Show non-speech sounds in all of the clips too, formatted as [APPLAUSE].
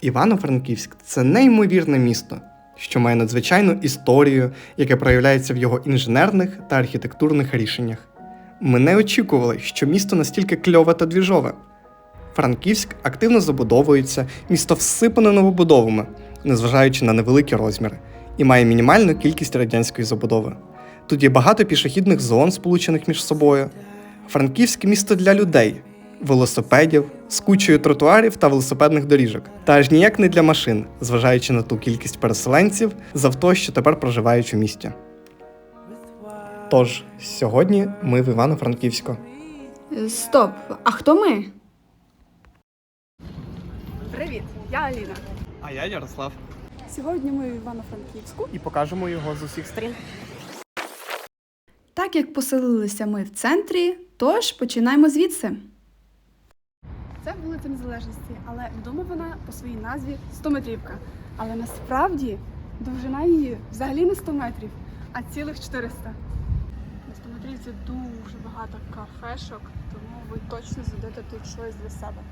Івано-Франківськ це неймовірне місто, що має надзвичайну історію, яка проявляється в його інженерних та архітектурних рішеннях. Ми не очікували, що місто настільки кльове та двіжове. Франківськ активно забудовується, місто всипане новобудовами, незважаючи на невеликі розміри, і має мінімальну кількість радянської забудови. Тут є багато пішохідних зон, сполучених між собою. Франківське місто для людей, велосипедів, з кучею тротуарів та велосипедних доріжок, та аж ніяк не для машин, зважаючи на ту кількість переселенців з авто, що тепер проживають у місті. Тож, сьогодні ми в Івано-Франківську. Стоп, а хто ми? Привіт, я Аліна. А я Ярослав. Сьогодні ми в Івано-Франківську. І покажемо його з усіх сторін. Так як поселилися ми в центрі, тож починаємо звідси. Вулиця Незалежності, але відома вона по своїй назві 100-метрівка. Але насправді довжина її взагалі не 100 метрів, а цілих 400. На 100-метрівці дуже багато кафешок, тому ви точно знайдете тут щось для себе.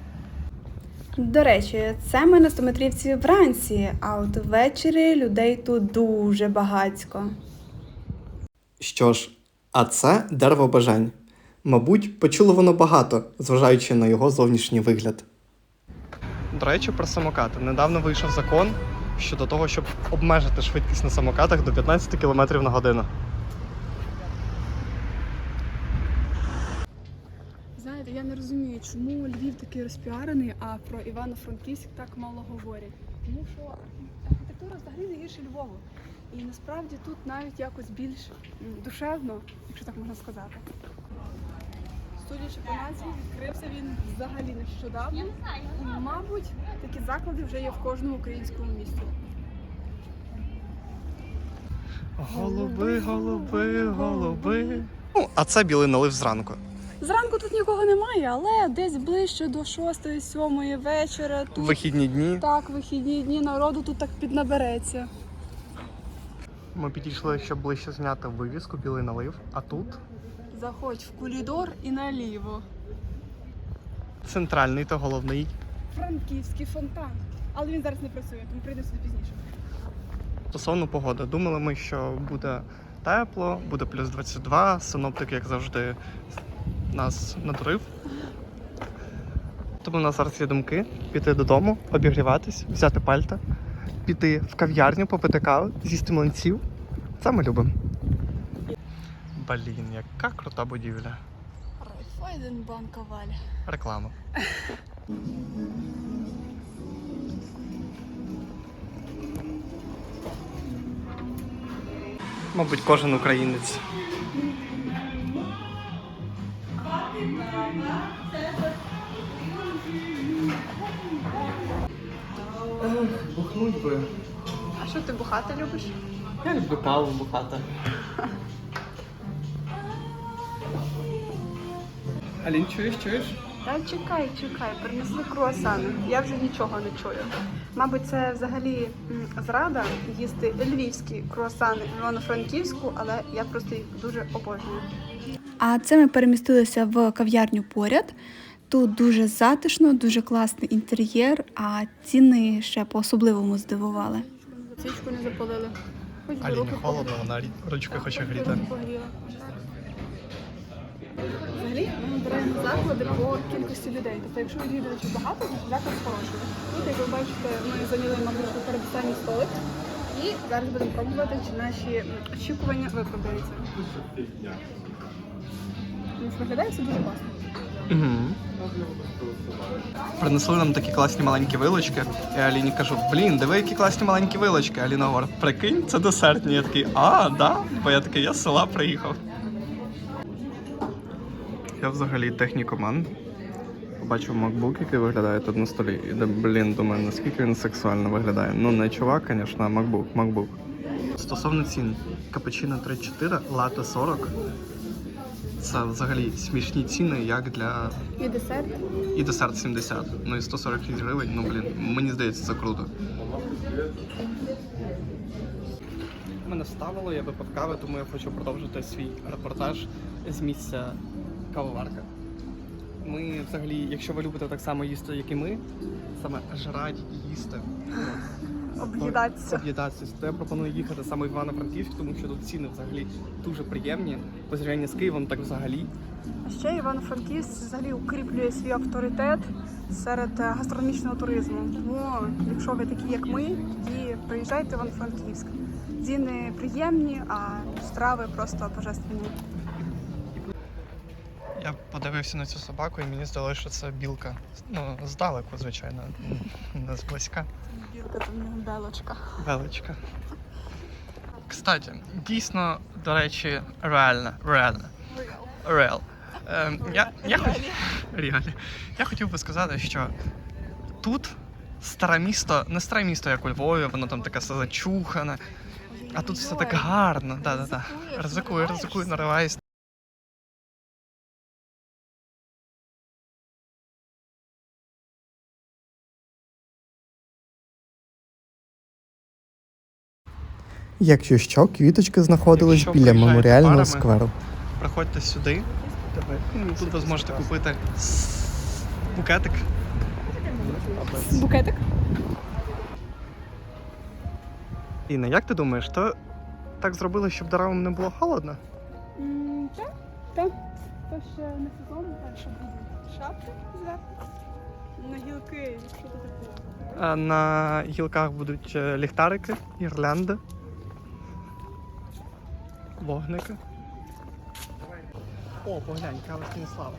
До речі, це ми на стометрівці вранці, а от ввечері людей тут дуже багатько. Що ж, а це дерево бажань. Мабуть, почуло воно багато, зважаючи на його зовнішній вигляд. До речі, про самокати. Недавно вийшов закон щодо того, щоб обмежити швидкість на самокатах до 15 км на годину. Знаєте, я не розумію, чому Львів такий розпіарений, а про Івано-Франківськ так мало говорять. Тому що архітектура взагалі не гірше Львову. І насправді тут навіть якось більш душевно, якщо так можна сказати. Судячи по назві, відкрився він взагалі нещодавно. І, мабуть, такі заклади вже є в кожному українському місті. Голуби, голуби, голуби. Ну, а це білий налив зранку. Зранку тут нікого немає, але десь ближче до 6-7 вечора тут Вихідні дні. так вихідні дні народу тут так піднабереться. Ми підійшли, щоб ближче зняти вивіску білий налив, а тут Заходь в коридор і наліво. центральний та головний. Франківський фонтан. Але він зараз не працює, тому прийде сюди пізніше. Стосовно погоди, думали ми, що буде тепло, буде плюс 22, синоптик, як завжди, нас надурив. Тому у нас зараз є думки піти додому, обігріватись, взяти пальта, піти в кав'ярню, попити кави, з'їсти млинців. Це ми любимо. Блін, яка крута будівля. Райфайденбанк Валь. Реклама. Мабуть, кожен українець. Бухнуть би. А що ти бухати любиш? Я люблю каву бухати. Алін, чуєш, чуєш? Та чекай, чекай, принесли круасани. Я вже нічого не чую. Мабуть, це взагалі м, зрада їсти львівські круасани в Івано-Франківську, але я просто їх дуже обожнюю. А це ми перемістилися в кав'ярню поряд. Тут дуже затишно, дуже класний інтер'єр, а ціни ще по-особливому здивували. Свічку не запалили. Хоч би Аліні руки холодно, вона рі- ручки хоче гріти. погріла. Взагалі, ми обираємо заклади по кількості людей. Тобто, якщо відвідувачів багато, заклад хороший. Тут, як ви бачите, ми зайняли, мабуть, передостанній столик. І зараз будемо пробувати, чи наші очікування виправдаються. Виглядає все дуже класно. Угу. Принесли нам такі класні маленькі вилочки. Я Аліні кажу: блін, диви, які класні маленькі вилочки. Аліна говорить, прикинь, це десертні. Я такий, а, да? Бо я такий, я з села приїхав. Я взагалі технікоман. Побачив MacBook, який виглядає тут на столі. І де, блін, думаю, наскільки він сексуально виглядає. Ну, не чувак, звісно, а MacBook, MacBook. Стосовно цін, капучино 34, лате 40. Це взагалі смішні ціни, як для І десерт. і десерт 70. Ну і 146 гривень. Ну блін, мені здається, це круто. Мене вставило, я випив кави, тому я хочу продовжити свій репортаж з місця кавоварка. Ми взагалі, якщо ви любите так само їсти, як і ми, саме жрать і їсти, [LAUGHS] Об'їдатися. об'їдатися, то я пропоную їхати саме в Івано-Франківськ, тому що тут ціни взагалі дуже приємні. Порівняння з Києвом так взагалі. А ще Івано-Франківськ взагалі укріплює свій авторитет серед е, гастрономічного туризму. Тому, якщо ви такі, як ми, тоді приїжджайте в Івано-Франківськ. Ціни приємні, а страви просто божественні. Я подивився на цю собаку, і мені здалося, що це білка. Ну, здалеку, звичайно, не зблизька. Білка там в нього белочка. Величка. Кстати, дійсно, до речі, реально, реально. Реал. Ем, я, я, хот... [LAUGHS] Реалі. я хотів би сказати, що тут старе місто, не старе місто, як у Львові, воно там таке все зачухане, а тут все так гарно. Да, да, да. Ризикую, ризикую, нариваюсь. Якщо що, квіточки знаходились Якщо біля приїжджаєте меморіального парами, скверу. Приходьте сюди. Тут ви зможете купити букетик. Букетик? Інна, як ти думаєш, то так зробили, щоб деревам не було холодно? Так, так. То ще не сезон, так що шапки зверху. На гілки, якщо. А на гілках будуть е, ліхтарики, гірлянди, вогники. О, поглянь, кава Станіслава.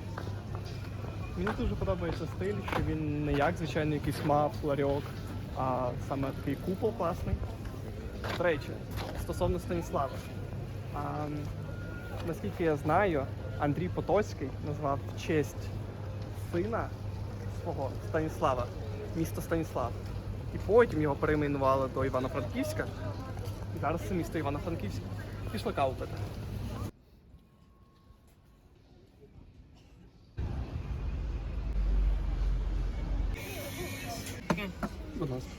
Мені дуже подобається стиль, що він не як звичайно якийсь мав, ларьок, а саме такий купол класний. До речі, стосовно Станіслава. А, наскільки я знаю, Андрій Потоцький назвав честь сина свого Станіслава місто Станіслав. І потім його перейменували до Івано-Франківська. І зараз це місто Івано-Франківськ. Пішли каву пити. Будь ласка.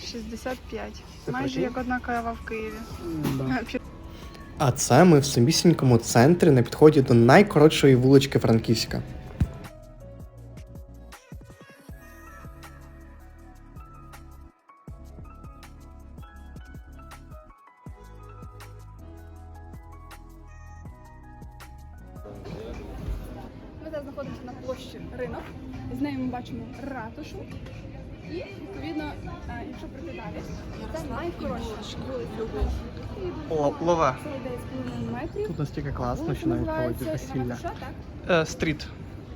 65. Це Майже прикинь? як одна кава в Києві. А це ми в самісінькому центрі на підході до найкоротшої вулички Франківська. Ми бачимо ратушу. І відповідно, якщо прийти далі, це найкоротша вулиця. 9,5 метрів. Тут настільки класно, що навіть проводять весілля. Е, стріт.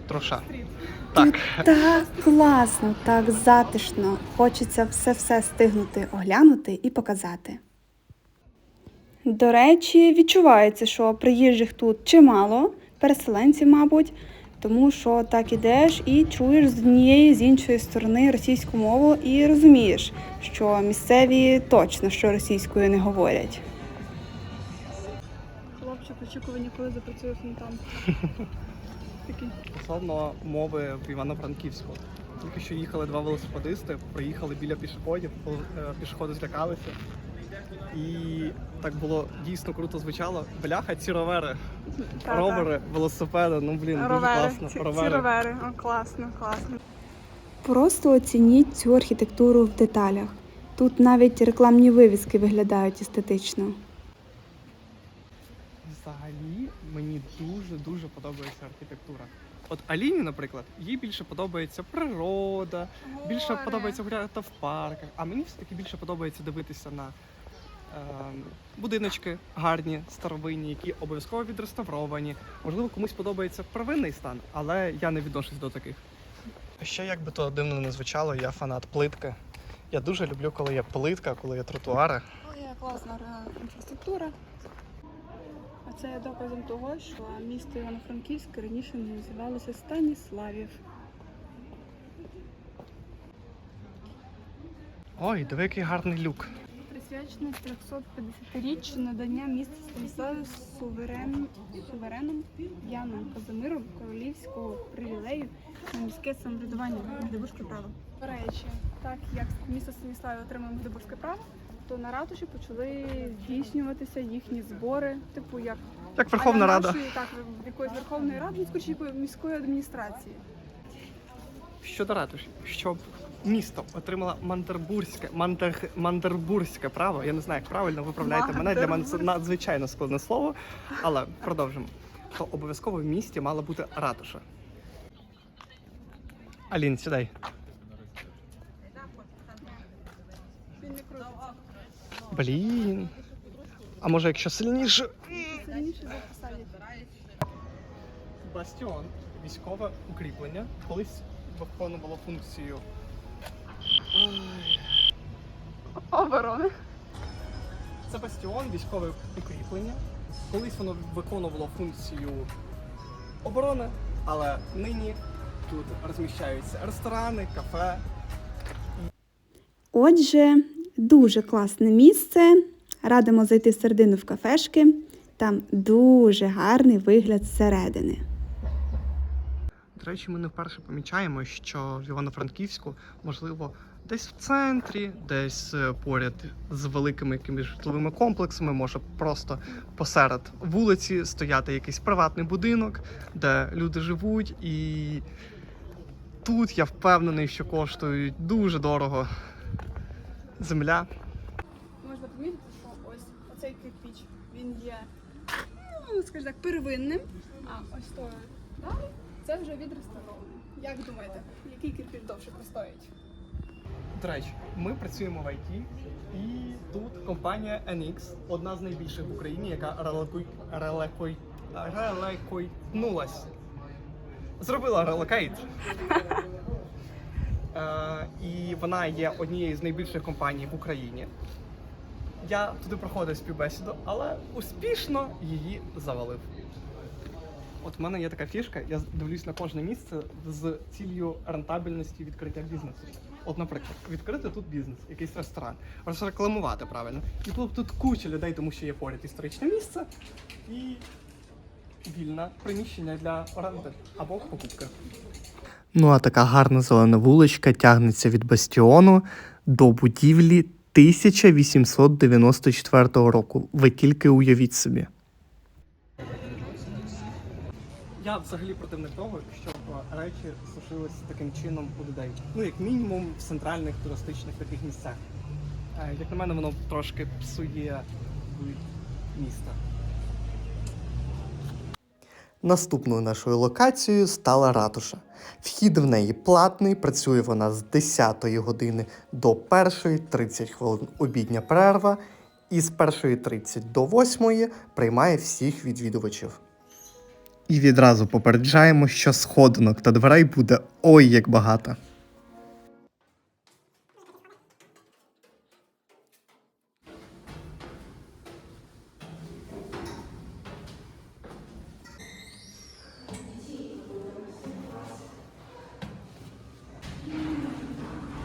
Троша. Стріт. Так. Так класно, так затишно. Хочеться все-все стигнути оглянути і показати. До речі, відчувається, що приїжджих тут чимало, переселенців, мабуть, тому що так ідеш і чуєш з однієї з іншої сторони російську мову і розумієш, що місцеві точно що російською не говорять. Хлопчик очікування, коли запрацює фонтан. [LAUGHS] Такий. Стосовно мови в Івано-Франківську. Тільки що їхали два велосипедисти, приїхали біля пішоходів, е, пішоходи злякалися. І так було дійсно круто звучало. Бляха, ці ровери, Та-та. ровери, велосипеди, ну блін, дуже класно. Ці, ці ровери. ровери. О, класно, класно. Просто оцініть цю архітектуру в деталях. Тут навіть рекламні вивіски виглядають естетично. Взагалі мені дуже-дуже подобається архітектура. От Аліні, наприклад, їй більше подобається природа, більше подобається гуляти в парках, а мені все-таки більше подобається дивитися на будиночки гарні, старовинні, які обов'язково відреставровані. Можливо, комусь подобається первинний стан, але я не відношусь до таких. Ще як би то дивно не звучало, я фанат плитки. Я дуже люблю, коли є плитка, коли є тротуари. Яка класна інфраструктура. А це є доказом того, що місто Івано-Франківськ раніше не називалося Станіславів. Ой, диви, який гарний люк. Присвячено 350-річчю надання міста Станіславів суверен... сувереном Яном Казимиром королівського привілею на міське самоврядування Магдебурзьке право. До речі, так як місто Станіславів отримало Магдебурзьке право, то на ратуші почали здійснюватися їхні збори, типу як Як Верховна а-ля Рада. нашої, так, якоїсь Верховної Ради, скоріше якої міської адміністрації. Щодо ратуші, щоб місто отримало мандербурзьке, мандер, мандербурзьке право. Я не знаю, як правильно виправляйте мене. Для мене це надзвичайно складне слово, але продовжимо. То обов'язково в місті мала бути ратуша. Алін, сідай. Блін. А може, якщо сильніше. Бастіон військове укріплення колись виконувало функцію. Оборони. Це бастіон, військове укріплення. Колись воно виконувало функцію оборони, але нині тут розміщаються ресторани, кафе. Отже, дуже класне місце. Радимо зайти всередину в кафешки. Там дуже гарний вигляд зсередини. До речі, ми не вперше помічаємо, що в Івано-Франківську, можливо, десь в центрі, десь е, поряд з великими якимись житловими комплексами, може просто посеред вулиці стояти якийсь приватний будинок, де люди живуть, і тут я впевнений, що коштують дуже дорого земля. Можна помітити, що ось оцей кирпіч, він є, ну, скажімо так, первинним, а ось то далі це вже відреставрований. Як думаєте, який кирпіч довше простоїть? До речі, ми працюємо в IT, і тут компанія NX, одна з найбільших в Україні, яка релекуй, релекуй, релекуйнулась. Зробила релокейт. [LAUGHS] Е, і вона є однією з найбільших компаній в Україні. Я туди проходив співбесіду, але успішно її завалив. От в мене є така фішка, я дивлюсь на кожне місце з ціллю рентабельності відкриття бізнесу. От, наприклад, відкрити тут бізнес, якийсь ресторан, розрекламувати правильно. І тут, тут куча людей, тому що є поряд історичне місце і вільне приміщення для оренди або покупки. Ну а така гарна зелена вуличка тягнеться від бастіону до будівлі 1894 року. Ви тільки уявіть собі. Я взагалі противник того, щоб е, речі сушились таким чином у людей. Ну, як мінімум, в центральних туристичних таких місцях. Е, Як на мене, воно трошки псує міста. Наступною нашою локацією стала ратуша. Вхід в неї платний, працює вона з 10 години до 1, 30 хвилин обідня перерва, і з 1.30 до 8 приймає всіх відвідувачів. І відразу попереджаємо, що сходинок та дверей буде ой як багато.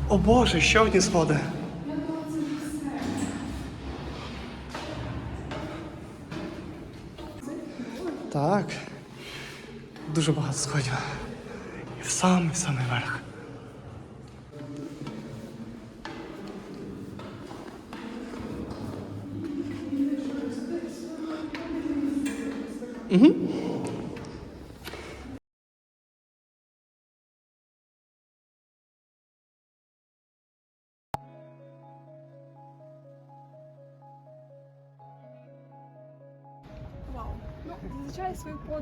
О Боже, ще одні сходи. Так. Дуже багато сходів. І в самий самий верх. Вау.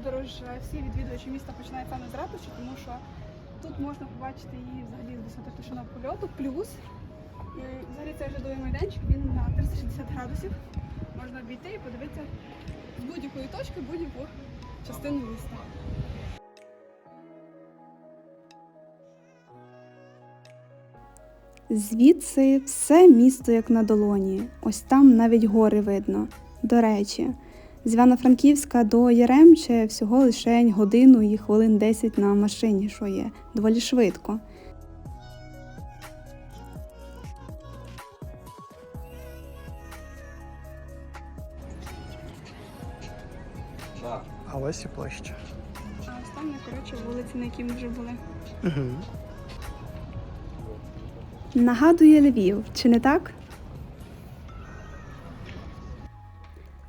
Подорож е, всі відвідувачі міста починають саме з ратуші, тому що тут можна побачити її взагалі з висоти пташиного польоту. Плюс е, взагалі цей оглядовий майданчик він на 360 градусів. Можна обійти і подивитися з будь-якої точки будь-яку частину міста. Звідси все місто як на долоні. Ось там навіть гори видно. До речі, з Івано-Франківська до Яремче всього лише годину і хвилин 10 на машині, що є доволі швидко. А ось і площа. А ось коротше, вулиці, на якій ми вже були. Угу. Нагадує Львів, чи не так?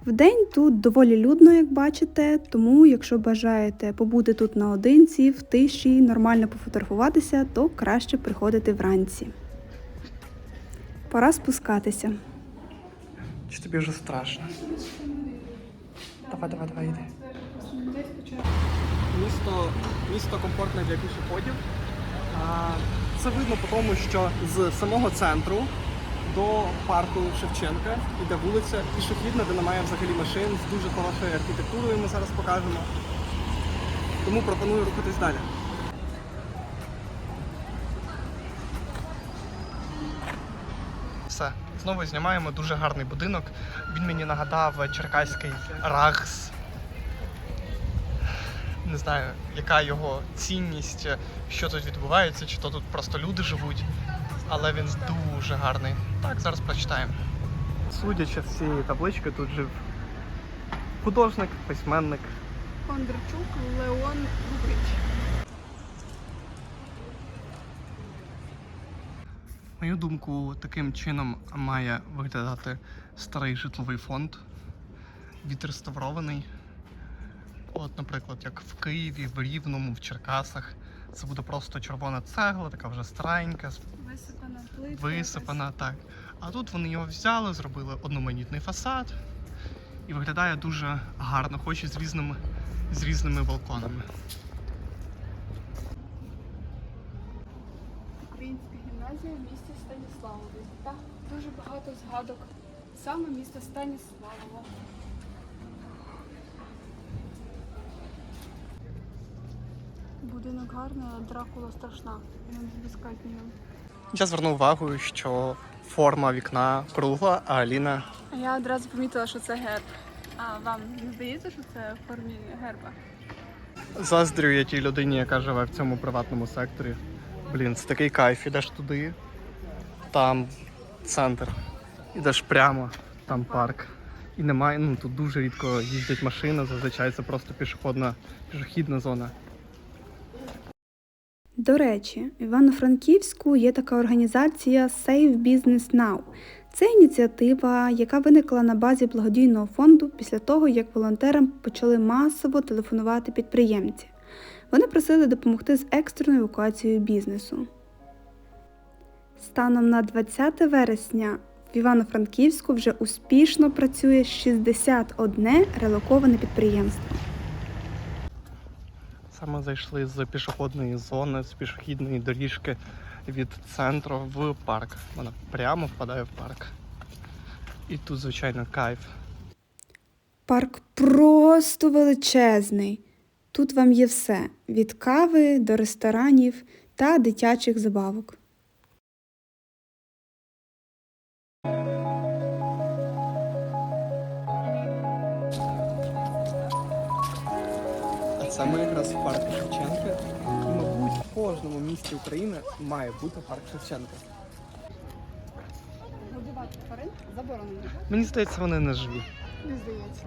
Вдень тут доволі людно, як бачите, тому якщо бажаєте побути тут наодинці, в тиші, нормально пофотографуватися, то краще приходити вранці. Пора спускатися. Чи тобі вже страшно? Давай, давай, давай, йди. Місто, місто комфортне для пішоходів. Це видно по тому, що з самого центру до парку Шевченка йде вулиця пішохідна, де немає взагалі машин з дуже хорошою архітектурою. Ми зараз покажемо. Тому пропоную рухатись далі. Все, знову знімаємо дуже гарний будинок. Він мені нагадав черкаський Рагс. Не знаю, яка його цінність, що тут відбувається, чи то тут просто люди живуть, але він дуже гарний. Так, зараз прочитаємо. Судячи з цієї таблички, тут жив художник, письменник. Кондрачук Леон Лукич. Мою думку, таким чином має виглядати старий житловий фонд, відреставрований. От, наприклад, як в Києві, в Рівному, в Черкасах. Це буде просто червона цегла, така вже старенька, Висипана плитка. висипана, так. А тут вони його взяли, зробили одноманітний фасад і виглядає дуже гарно, хоч і з різними, з різними балконами. Українська гімназія в місті Станіславові. Так, дуже багато згадок. Саме місто Станіславово. Будинок гарний, а Дракула страшна. Він безкатній. Я звернув увагу, що форма вікна кругла, а Аліна А я одразу помітила, що це герб. А вам не здається, що це в формі герба? Заздрю я тій людині, яка живе в цьому приватному секторі. Блін, це такий кайф. Ідеш туди, там центр. Ідеш прямо, там парк. І немає, ну тут дуже рідко їздять машини, зазвичай це просто пішохідна, пішохідна зона. До речі, в Івано-Франківську є така організація Save Business Now. Це ініціатива, яка виникла на базі благодійного фонду після того, як волонтерам почали масово телефонувати підприємці. Вони просили допомогти з екстреною евакуацією бізнесу. Станом на 20 вересня в Івано-Франківську вже успішно працює 61 релоковане підприємство. Саме зайшли з пішохідної зони, з пішохідної доріжки від центру в парк. Вона прямо впадає в парк. І тут, звичайно, кайф. Парк просто величезний. Тут вам є все: від кави до ресторанів та дитячих забавок. Кожному місті України має бути парк Шевченка. Годувати тварин заборонено. Мені здається, вони не живі. Не здається.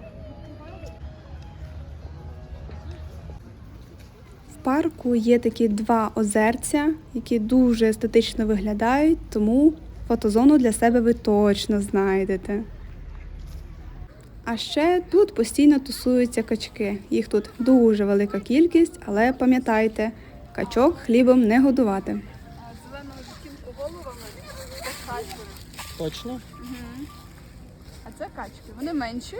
В парку є такі два озерця, які дуже естетично виглядають, тому фотозону для себе ви точно знайдете. А ще тут постійно тусуються качки. Їх тут дуже велика кількість, але пам'ятайте, качок хлібом не годувати. Зеленого відтінку головами качки. Точно? А це качки. Вони менші.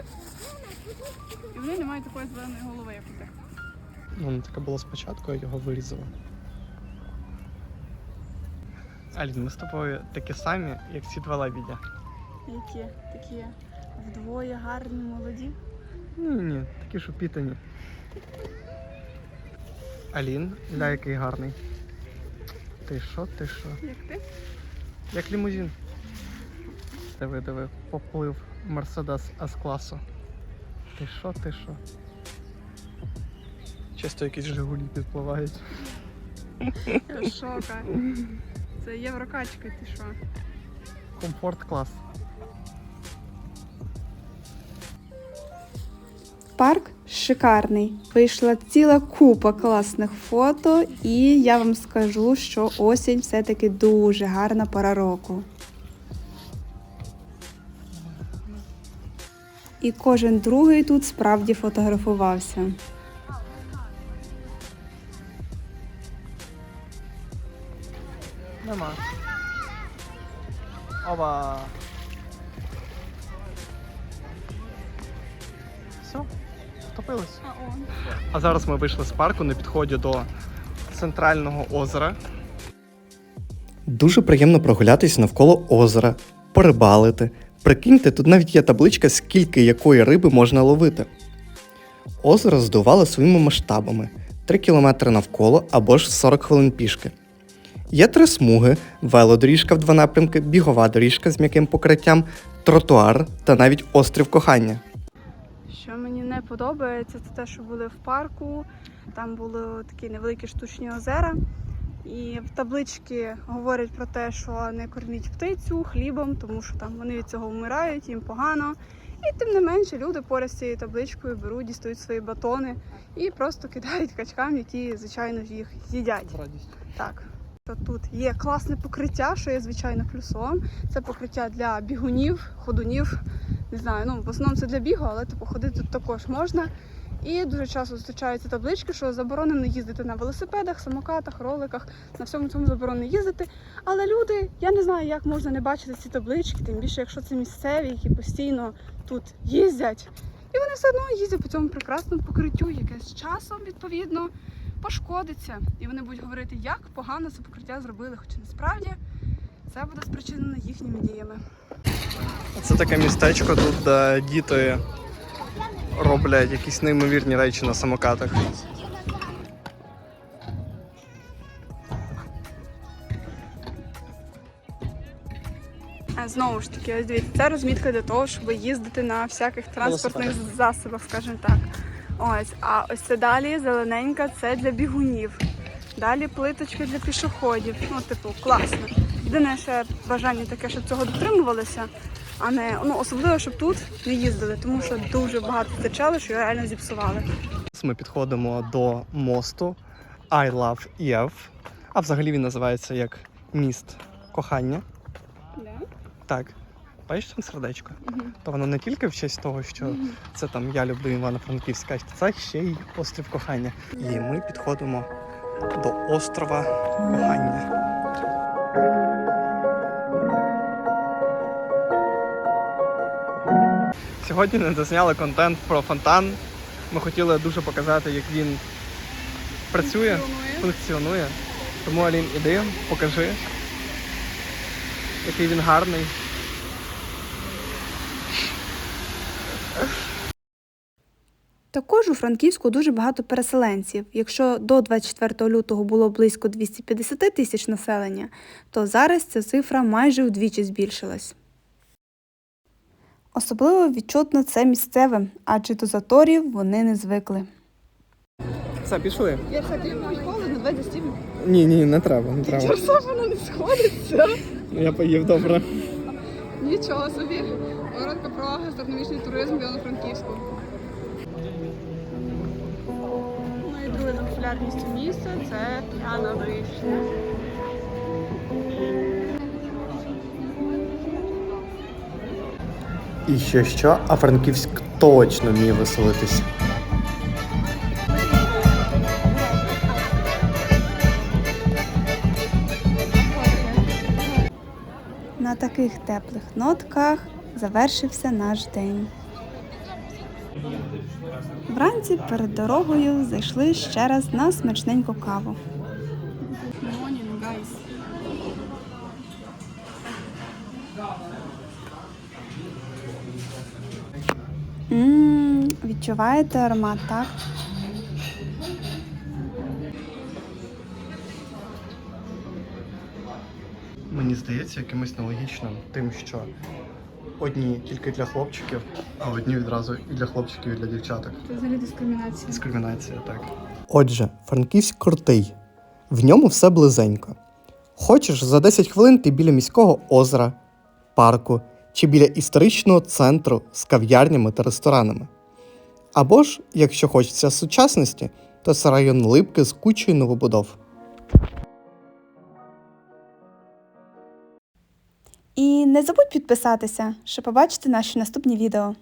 І вони не мають такої зеленої голови, як у тих. Ну, Воно таке було спочатку, я його вирізала. Алін, ми з тобою такі самі, як ці два лебідя. Які такі вдвоє гарні, молоді. Ні, ні, такі ж упітані. Алін, ля який гарний. Ти що, ти що? Як ти? Як лімузин. Диви, диви, поплив Мерседес С-класу. Ти що, ти що? Часто якісь Жигулі підпливають. Я шока. Це єврокачки, ти що? Комфорт клас. Парк шикарний. Вийшла ціла купа класних фото, і я вам скажу, що осінь все-таки дуже гарна пора року. І кожен другий тут справді фотографувався. Нема. Оба. А зараз ми вийшли з парку на підході до центрального озера. Дуже приємно прогулятись навколо озера, порибалити. Прикиньте, тут навіть є табличка, скільки якої риби можна ловити. Озеро здувало своїми масштабами 3 км навколо або ж 40 хвилин пішки. Є три смуги, велодоріжка в два напрямки, бігова доріжка з м'яким покриттям, тротуар та навіть острів кохання. Не подобається, це те, що були в парку. Там були такі невеликі штучні озера. І таблички говорять про те, що не корміть птицю хлібом, тому що там вони від цього вмирають, їм погано. І тим не менше люди поряд з цією табличкою беруть, дістають свої батони і просто кидають качкам, які, звичайно, їх їдять. З радістю. Так. Тут є класне покриття, що є звичайно плюсом. Це покриття для бігунів, ходунів. Не знаю, ну в основному це для бігу, але типу ходити тут також можна. І дуже часто зустрічаються таблички, що заборонено їздити на велосипедах, самокатах, роликах, на всьому цьому заборонено їздити. Але люди, я не знаю, як можна не бачити ці таблички, тим більше, якщо це місцеві, які постійно тут їздять. І вони все одно їздять по цьому прекрасному покриттю, яке з часом, відповідно, пошкодиться. І вони будуть говорити, як погано це покриття зробили. Хоча насправді це буде спричинено їхніми діями. Це таке містечко тут, де діти роблять якісь неймовірні речі на самокатах. Знову ж таки, ось дивіться, це розмітка для того, щоб їздити на всяких транспортних засобах, скажімо так. Ось, а ось це далі зелененька, це для бігунів. Далі плиточка для пішоходів. Ну, типу, класно. Єдине ще бажання таке, щоб цього дотримувалися, а не ну особливо, щоб тут не їздили, тому що дуже багато стачало, що його реально зіпсували. Ми підходимо до мосту I Love EF. А взагалі він називається як міст кохання. Так. Бачиш там сердечко? То воно не тільки в честь того, що це там я люблю Івано-Франківська, це ще й острів кохання. І ми підходимо до острова кохання. Сьогодні не дозняли контент про фонтан. Ми хотіли дуже показати, як він працює, функціонує. Тому Алін, іди, покажи, який він гарний. Також у Франківську дуже багато переселенців. Якщо до 24 лютого було близько 250 тисяч населення, то зараз ця цифра майже вдвічі збільшилась. Особливо відчутно це місцевим, адже до заторів вони не звикли. Все, пішли. Я кстати, холодно, давай застібнемо. Ні, ні, не треба, не треба. Чого воно не сходиться? Я поїв добре. Нічого собі. Коротко про гастрономічний туризм в популярністю місце це п'яна вишня. І що що, а Франківськ точно вміє веселитись. На таких теплих нотках завершився наш день. Вранці перед дорогою зайшли ще раз на смачненьку каву. Ммм, відчуваєте аромат, так? Мені здається якимось нелогічним тим, що одні тільки для хлопчиків, а одні відразу і для хлопчиків, і для дівчаток. Це взагалі дискримінація. Дискримінація, так. Отже, Франківськ крутий. В ньому все близенько. Хочеш, за 10 хвилин ти біля міського озера, парку чи біля історичного центру з кав'ярнями та ресторанами. Або ж, якщо хочеться сучасності, то це район Липки з кучою новобудов. І не забудь підписатися, щоб побачити наші наступні відео.